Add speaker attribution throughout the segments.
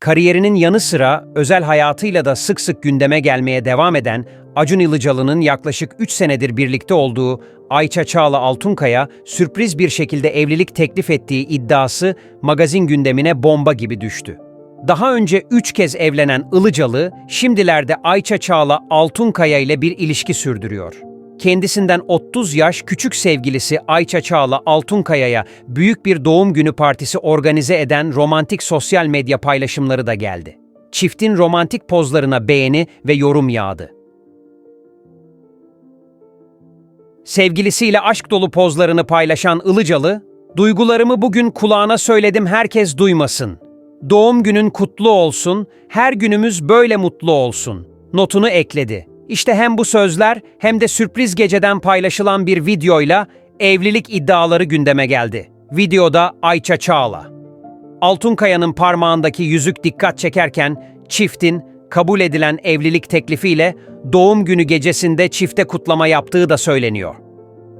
Speaker 1: Kariyerinin yanı sıra özel hayatıyla da sık sık gündeme gelmeye devam eden Acun Ilıcalı'nın yaklaşık 3 senedir birlikte olduğu Ayça Çağla Altunkaya sürpriz bir şekilde evlilik teklif ettiği iddiası magazin gündemine bomba gibi düştü. Daha önce 3 kez evlenen Ilıcalı, şimdilerde Ayça Çağla Altunkaya ile bir ilişki sürdürüyor. Kendisinden 30 yaş küçük sevgilisi Ayça Çağla Altunkaya'ya büyük bir doğum günü partisi organize eden romantik sosyal medya paylaşımları da geldi. Çiftin romantik pozlarına beğeni ve yorum yağdı. Sevgilisiyle aşk dolu pozlarını paylaşan Ilıcalı, "Duygularımı bugün kulağına söyledim herkes duymasın. Doğum günün kutlu olsun, her günümüz böyle mutlu olsun." Notunu ekledi. İşte hem bu sözler hem de sürpriz geceden paylaşılan bir videoyla evlilik iddiaları gündeme geldi. Videoda Ayça Çağla. Altunkaya'nın parmağındaki yüzük dikkat çekerken çiftin kabul edilen evlilik teklifiyle doğum günü gecesinde çifte kutlama yaptığı da söyleniyor.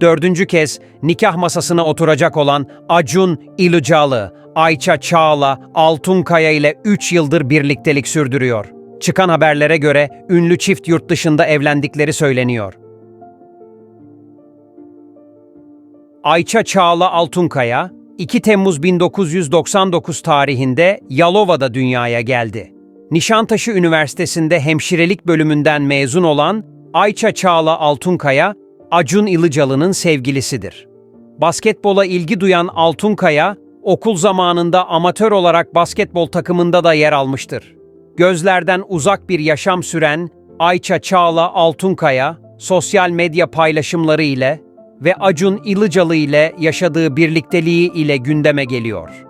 Speaker 1: Dördüncü kez nikah masasına oturacak olan Acun İlıcalı, Ayça Çağla, Altunkaya ile 3 yıldır birliktelik sürdürüyor. Çıkan haberlere göre ünlü çift yurt dışında evlendikleri söyleniyor. Ayça Çağla Altunkaya, 2 Temmuz 1999 tarihinde Yalova'da dünyaya geldi. Nişantaşı Üniversitesi'nde hemşirelik bölümünden mezun olan Ayça Çağla Altunkaya, Acun Ilıcalı'nın sevgilisidir. Basketbola ilgi duyan Altunkaya, okul zamanında amatör olarak basketbol takımında da yer almıştır. Gözlerden uzak bir yaşam süren Ayça Çağla Altunkaya, sosyal medya paylaşımları ile ve Acun Ilıcalı ile yaşadığı birlikteliği ile gündeme geliyor.